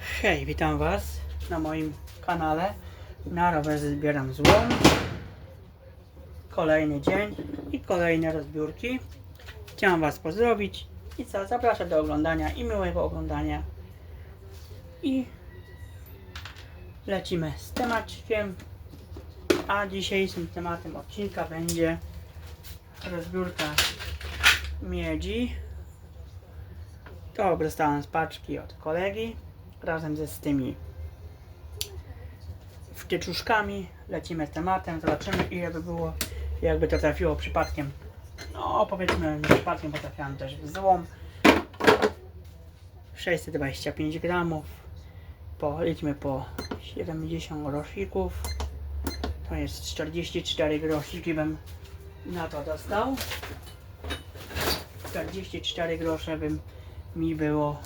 Hej, witam Was na moim kanale. Na rower zbieram złom. Kolejny dzień i kolejne rozbiórki. Chciałem Was pozdrowić i co, zapraszam do oglądania i miłego oglądania. I lecimy z temacikiem. A dzisiejszym tematem odcinka będzie rozbiórka miedzi. To dostałem z paczki od kolegi razem ze z tymi wtyczuszkami. Lecimy z tematem, zobaczymy ile by było, jakby to trafiło przypadkiem. No powiedzmy, przypadkiem potrafiłem też w złom. 625 gramów. Policzmy po 70 groszików. To jest 44 grosiki bym na to dostał. 44 grosze bym mi było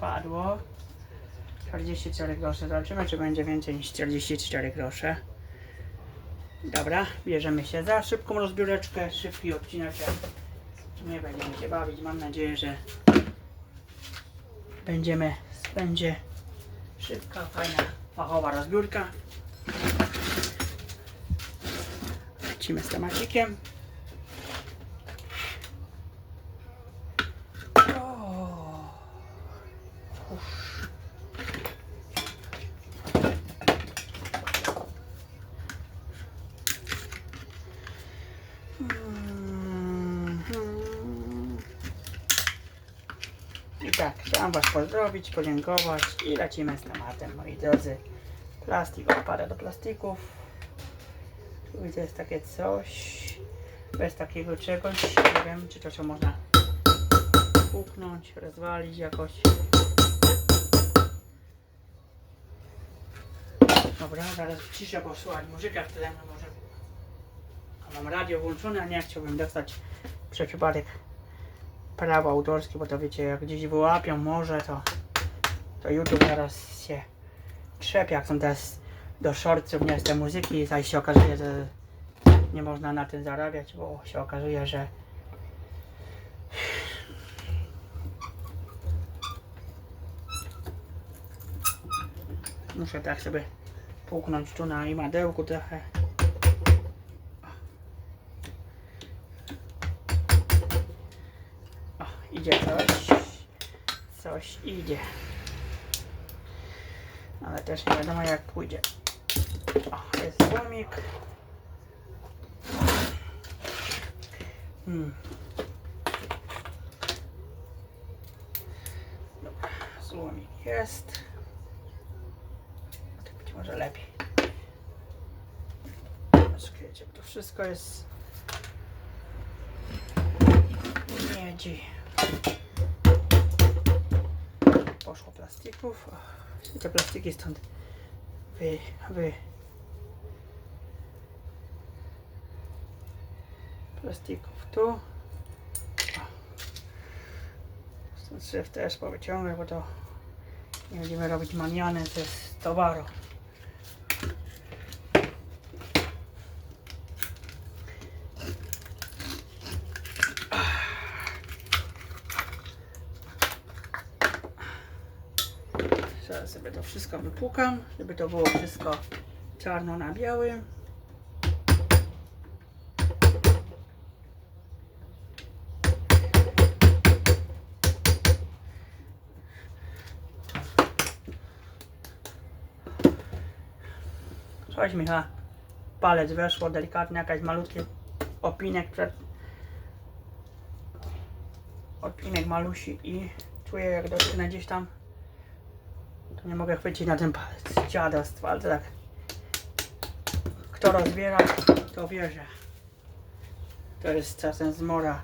padło. 44 grosze. Zobaczymy, czy będzie więcej niż 44 grosze. Dobra, bierzemy się za szybką rozbióreczkę, szybki odcinek. Nie będziemy się bawić. Mam nadzieję, że będziemy, będzie szybka, fajna, fachowa rozbiórka. Lecimy z temacikiem. O. Mhm. I chciałem Was pozdrowić, podziękować i lecimy z tematem, moi drodzy. Plastik odpada do plastików. Tu widzę jest takie coś, bez takiego czegoś, nie wiem czy to co można puknąć, rozwalić jakoś. Dobra, zaraz ciszę posłuchać muzyka w tle, no może a mam radio włączone, a nie chciałbym dostać przez przypadek prawa autorskie, bo to wiecie, jak gdzieś wyłapią może, to, to YouTube zaraz się trzepie, jak są teraz do shortców nie te muzyki zaś się okazuje, że nie można na tym zarabiać, bo się okazuje, że muszę tak sobie puknąć tu na imadełku trochę. Idzie. Ale też nie wiadomo jak pójdzie. O, jest złomik. Hmm. Złomik jest. Tak być może lepiej. Skrycie, to wszystko jest miedzi. Plastików. O, te plastiki stąd wy, wy. Plastików tu. Stąd syf też powyciągę, bo to nie będziemy robić maniany z towaru. Zaraz sobie to wszystko wypłukam, żeby to było wszystko czarno na białym. Coś mi palec weszło, delikatnie jakaś malutki opinek przed odcinek malusi i czuję jak dotknę gdzieś tam to nie mogę chwycić na ten palec dziadostwo, ale tak. Kto rozbiera to wie, że to jest czasem zmora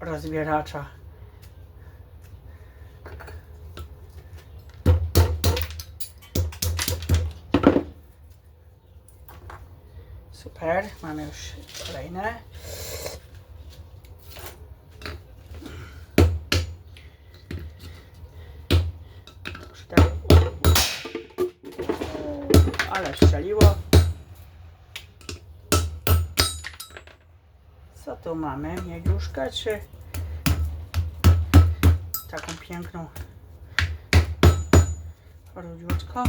rozbieracza. Super, mamy już kolejne Tu mamy? Miedziuszkę czy taką piękną Rudziutko.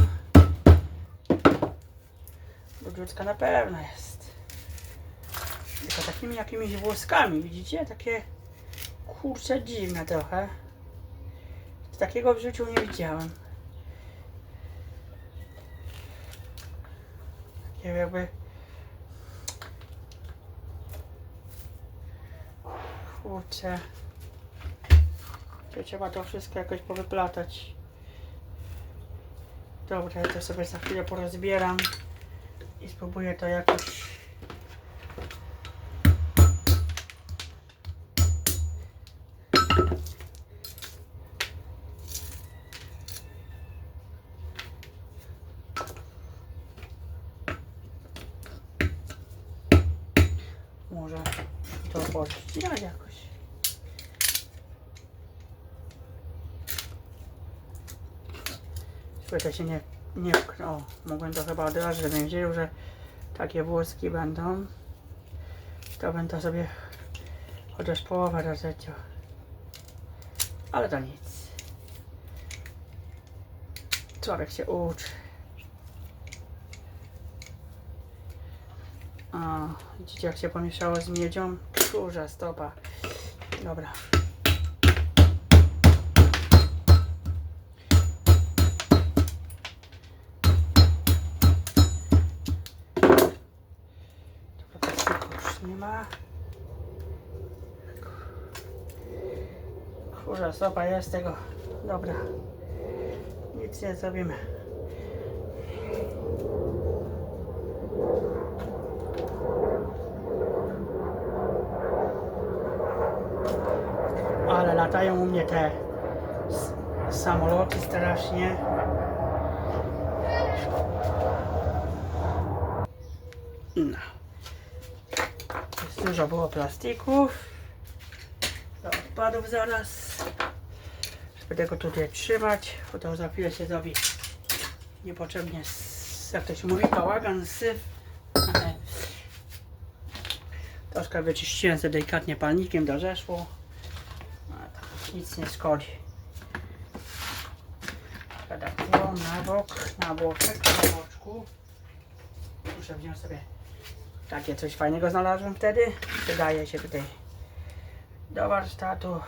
Rudziutka na pewno jest. Tylko takimi jakimiś włoskami, widzicie? Takie kurcze dziwne trochę. Takiego w życiu nie widziałem. Takie jakby... Kurczę. To Trzeba to wszystko jakoś powyplatać. Dobra, ja to sobie za chwilę porozbieram i spróbuję to jakoś. To podcinać jakoś. To się nie, nie o, mogłem to chyba od razu, żebym wiedział, że takie włoski będą. To będę sobie chociaż połowę rozeciął. Ale to nic. Człowiek się uczy. O, widzicie jak się pomieszało z miedzią? Kurza stopa. Dobra. Już nie ma. Kurza stopa jest tego. Dobra. Nic nie zrobimy. Ale te samoloty strasznie. No. Jest dużo było plastików. Do odpadów zaraz. Będę go tutaj trzymać, bo to za chwilę się zrobi niepotrzebnie, jak to się mówi, bałagan, syf. Troszkę wyczyściłem sobie delikatnie palnikiem, dorzeszło. Ale to nic nie szkodzi. Wziął na bok, na boczek, na boczku. Muszę wziąć sobie takie coś fajnego znalazłem wtedy. Wydaje się tutaj do warsztatu.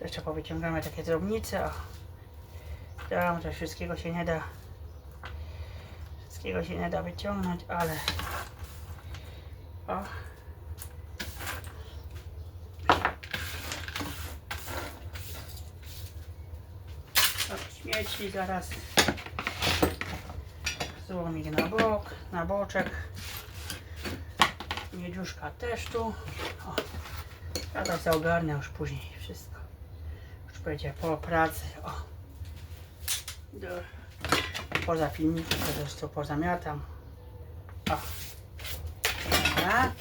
Jeszcze powyciągamy takie drobnice. O. Wiadomo, że wszystkiego się nie da. Wszystkiego się nie da wyciągnąć, ale. O. O, śmieci zaraz. Złomik na bok, na boczek. Miedziuszka też tu. O. Ja to sobie ogarnę już później wszystko. Już będzie po pracy. O. Do, poza filmikiem po prostu pozamiatam. O. Dobra.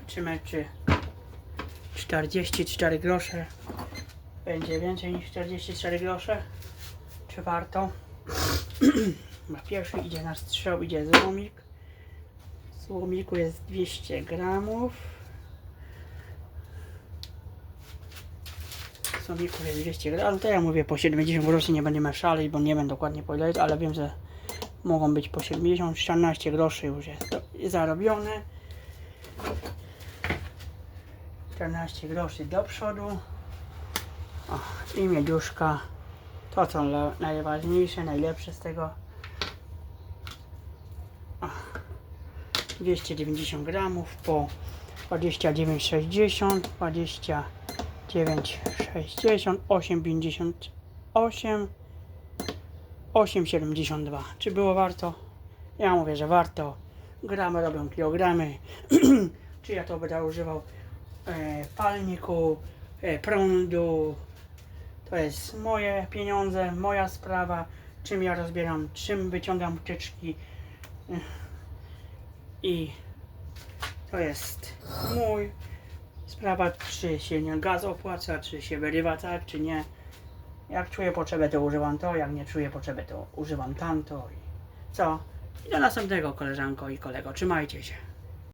Zobaczymy czy 44 grosze będzie więcej niż 44 grosze. Czy warto? Na pierwszy idzie nasz strzał, idzie złomik. W słomiku jest 200 gramów. W słomiku jest 200 gramów. To ja mówię po 70 groszy nie będziemy szaleć, bo nie wiem dokładnie po ale wiem, że mogą być po 70, 14 groszy już jest zarobione. 14 groszy do przodu. O, I miedziuszka. To są najważniejsze, najlepsze z tego. O, 290 gramów po 29,60, 29,60, 8,58, 8,72. Czy było warto? Ja mówię, że warto. Gramy robią kilogramy. Czy ja to będę używał e, palniku, e, prądu. To jest moje pieniądze, moja sprawa. Czym ja rozbieram, czym wyciągam wtyczki. I to jest mój sprawa, czy się nie gaz opłaca, czy się wyrywa tak, czy nie. Jak czuję potrzebę, to używam to, jak nie czuję potrzeby, to używam tamto. I co? I do następnego, koleżanko i kolego. Trzymajcie się.